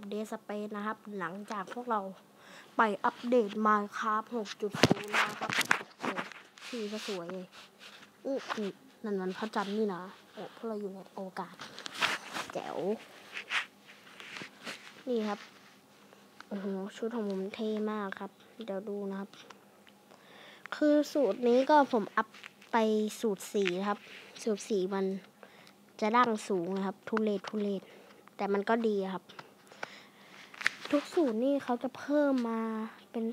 กับเดสเปนนะครับ หลังจากพวกเราไปอัปเดต Minecraft 6.0นะครับโอ้ชื่อก็สวยเลยอู้นี่นั่นมันพระจันทร์นี่นะโอ้พวกเราอยู่ในโอกาส แจ๋ว นี่ครับ โอ้โห ชุดของผมเท่มากครับ เดี๋ยวดูนะครับ คือสูตรนี้ก็ผมอัพไปสูตรสีครับ สูตรสีมันจะดั้งสูงนะครับ ทุเลศทุเลศแต่มันก็ดีครับ ทุกสูตรนี่เขาจะเพิ่มมาเป็น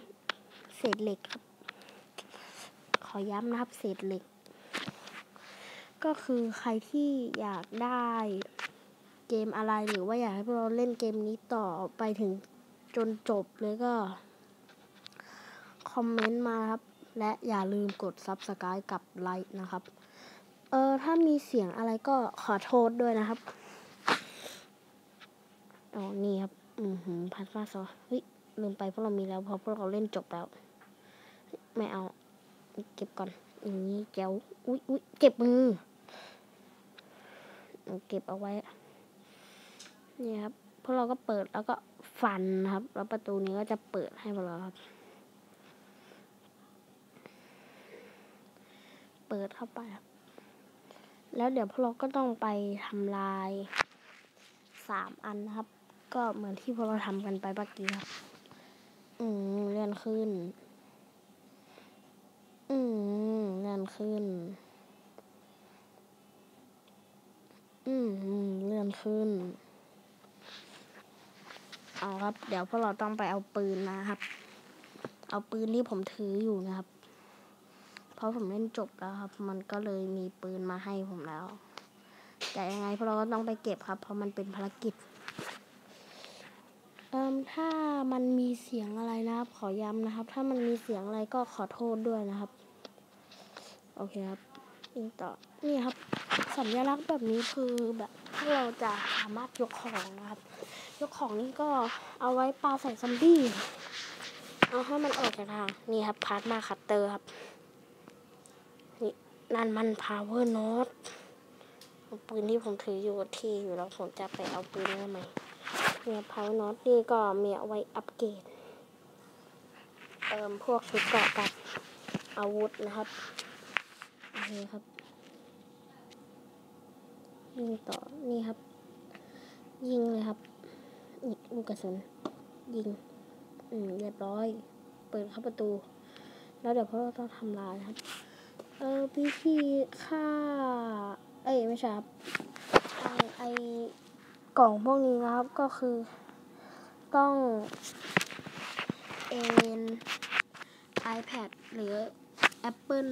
เศษเหล็กครับ ขอย้ำนะครับเศษเหล็ก ก็คือใครที่อยากได้เกมอะไรหรือว่าอยากให้พวกเราเล่นเกมนี้ต่อไปถึงจนจบเลยก็ คอมเมนต์มาครับ และอย่าลืมกด Subscribe กับไลค์นะครับ เออถ้ามีเสียงอะไรก็ขอโทษด้วยนะครับอ๋อนี่ครับ อือหือพัดมาซอเฮ้ยลืมไปพวกเรามีแล้วพราะพวกเราเล่นจบแล้ว ไม่เอา เก็บก่อนอย่างนี้แก้วอุ้ยอุ้ยเก็บมือเก็บเอาไว้ นี่ครับ พวกเราก็เปิดแล้วก็ฟันครับ แล้วประตูนี้ก็จะเปิดให้พวกเราครับ เปิดเข้าไปครับ แล้วเดี๋ยวพวกเราก็ต้องไปทำลายสามอันนะครับ ก็เหมือนที่พวกเราทำกันไปเมื่อกี้ครับ อืมเลื่อนขึ้น อืมเลื่อนขึ้น อืมเลื่อนขึ้น เอาครับ เดี๋ยวพวกเราต้องไปเอาปืนนะครับ เอาปืนที่ผมถืออยู่นะครับ เพราะผมเล่นจบแล้วครับ มันก็เลยมีปืนมาให้ผมแล้ว แต่ยังไงพวกเราก็ต้องไปเก็บครับ เพราะมันเป็นภารกิจ เอ่มถ้ามันมีเสียงอะไรนะครับ ขอย้ำนะครับ ถ้ามันมีเสียงอะไรก็ขอโทษด้วยนะครับ โอเคครับอิงต่อนี่ครับ สัญลักษณ์แบบนี้คือแบบพวกเราจะสามารถยกของนะครับ ยกของนี่ก็เอาไว้ปาใส่ซอมบี้เอาให้มันออกจากทางนี่ครับพาร์ทมาคัตเตอร์ครับนี่นั่นมันพาวเวอร์โนตปืนที่ผมถืออยู่ที่อยู่แล้วผมจะไปเอาปืนนี้ใหม่ เนี่ยพาวเวอร์โนตนี่ก็มีเอาไว้อัปเกรดเติมพวกชุดเกราะกับอาวุธนะครับโอเคครับยิงต่อนี่ครับ ยิงเลยครับนี่ลูกกระสุนยิง อืมเรียบร้อย เปิดเข้าประตู แล้วเดี๋ยวพวกเราต้องทำลายครับ เออวิธีฆ่า เอ้ยไม่ใช่ครับไอไอ กล่องพวกนี้นะครับก็คือต้องเอ็น iPad หรือ Apple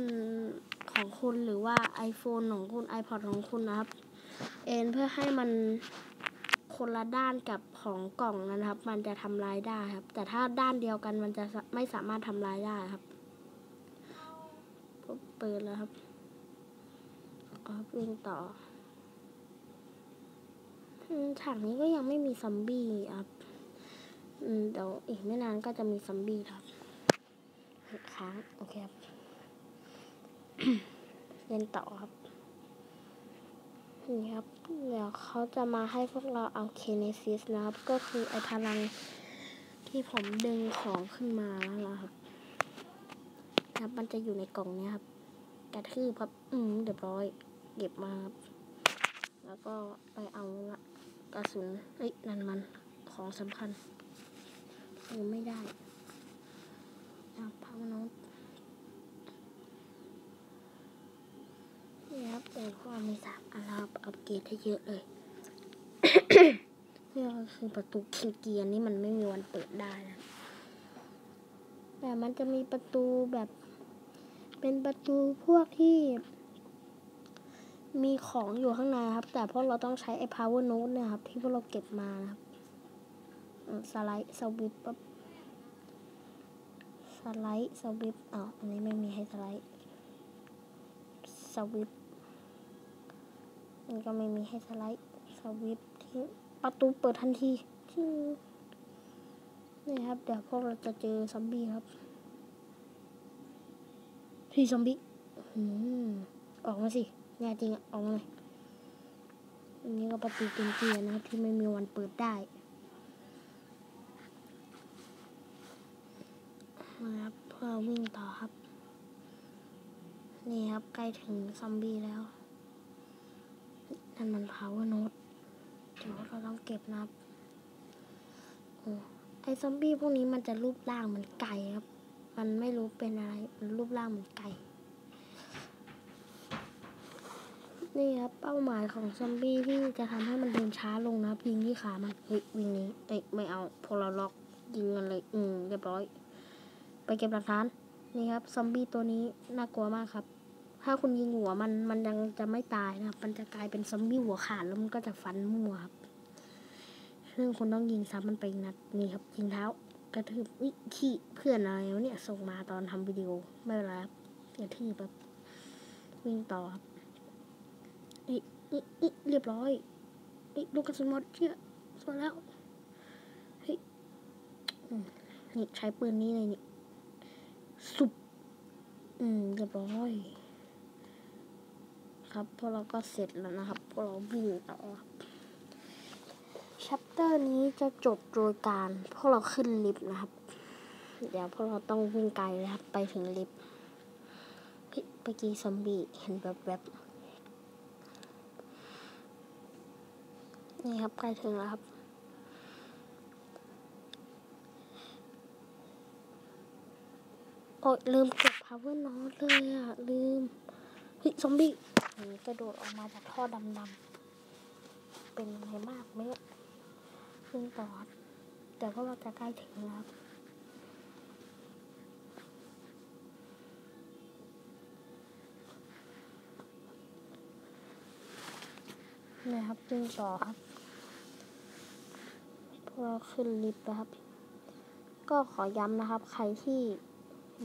ของคุณหรือว่า iPhone ของคุณ iPod ของคุณนะครับ เอ็นเพื่อให้มันคนละด้านกับของกล่องนะครับ มันจะทำลายได้ครับ แต่ถ้าด้านเดียวกันมันจะไม่สามารถทำลายได้ครับเปิดแล้วครับก็วิ่งต่อ ฉากนี้ก็ยังไม่มีซอมบี้ครับเดี๋ยวอีกไม่นานก็จะมีซอมบี้ครับค้างโอเคครับเล่นต่อครับนี่ครับ เดี๋ยวเขาจะมาให้พวกเราเอาเคเนซิสนะครับ ก็คือไอพลังที่ผมดึงของขึ้นมาแล้วครับครับ มันจะอยู่ในกล่องนี้ครับกระทืบครับ อืมเรียบร้อย เก็บมาครับ แล้วก็ไปเอาละ กระสุนเอ้ยนั่นมันของสำคัญเออไม่ได้เอาพาวน้องนี่ครับเดี๋ยวพวกเรามีสามอันแล้วอัปเกรดให้เยอะเลยนี่ก็คือประตูคิงเกียร์นี่มันไม่มีวันเปิดได้นะแต่มันจะมีประตูแบบ เป็นประตูพวกที่ มีของอยู่ข้างในครับ แต่พวกเราต้องใช้ไอ้ power node เนี่ยครับ ที่พวกเราเก็บมานะครับสไลด์สวิปปั๊บสไลด์สวิปอ๋ออันนี้ไม่มีให้สไลด์สวิปมันก็ไม่มีให้สไลด์สวิปที่ประตูเปิดทันทีนี่ครับ เดี๋ยวพวกเราจะเจอซอมบี้ครับพี่ซอมบี้ออกมาสิ แน่จริงเอาลยอันนี้ก็ประตูเต็มเกียร์นะที่ไม่มีวันเปิดได้มาครับเพื่อวิ่งต่อครับ นี่ครับใกล้ถึงซอมบี้แล้วนั่นมันพาวเวอร์โนดเดี๋ยวเราต้องเก็บนะครับโอ้ไอซอมบี้พวกนี้มันจะรูปร่างเหมือนไก่ครับ มันไม่รู้เป็นอะไร มันรูปร่างเหมือนไก่ นี่ครับเป้าหมายของซอมบี้ที่จะทำให้มันเดินช้าลงนะครับยิงที่ขามันเฮ้ยวิ่งนี้เอ้ยไม่เอาพวกเราล็อกยิงมันเลยอืมเรียบร้อย ไปเก็บหลักฐานนี่ครับซอมบี้ตัวนี้น่ากลัวมากครับ ถ้าคุณยิงหัวมันมันยังจะไม่ตายนะครับมันจะกลายเป็นซอมบี้หัวขาดแล้วมันก็จะฟันมั่วครับซึ่งคุณต้องยิงซ้ำมันไปนัดนี่ครับยิงเท้ากระทืบนี่ขี้เพื่อนอะไรเนี่ยส่งมาตอนทำวิดีโอไม่เป็นไรครับกระทืบแบบวิ่งต่อครับ นี่นี่เรียบร้อยนี่ลูกกระสุนหมดเชื่อสวยแล้วเฮ้ยนี่ใช้ปืนนี้เลยนี่สุบอืมเรียบร้อย ครับพวกเราก็เสร็จแล้วนะครับพวกเราวิ่งต่อครับชัปเตอร์นี้จะจบโดยการพวกเราขึ้นลิฟต์นะครับ เดี๋ยวพวกเราต้องวิ่งไกลเลยครับ ไปถึงลิฟต์เฮ้ยเมื่อกี้ซอมบี้เห็นแบบแบบๆ นี่ครับใกล้ถึงแล้วครับ โอ้ยลืมเก็บ power note เลยอะ ลืมเฮ้ยซอมบี้นีกระโดดออกมาจากท่อดำๆ เป็นอะไรมากไหมเนี่ยซึ่งปอดแต่ว่าเราจะใกล้ถึงแล้วครับนี่ครับจึงต่อครับ เราขึ้นลิฟต์นะครับ ก็ขอย้ำนะครับ ใครที่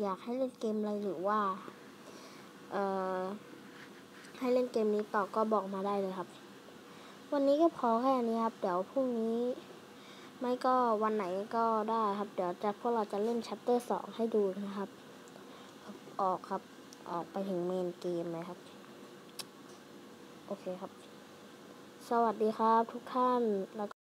อยากให้เล่นเกมอะไรหรือว่า เอ่อ ให้เล่นเกมนี้ต่อก็บอกมาได้เลยครับ วันนี้ก็พอแค่นี้ครับ เดี๋ยวพรุ่งนี้ ไม่ก็วันไหนก็ได้ครับ เดี๋ยวจะพวกเราจะเล่นชัปเตอร์สองให้ดูนะครับ ออกครับ ออกไปถึงเมนเกมเลยครับ โอเคครับ สวัสดีครับทุกท่านแล้ว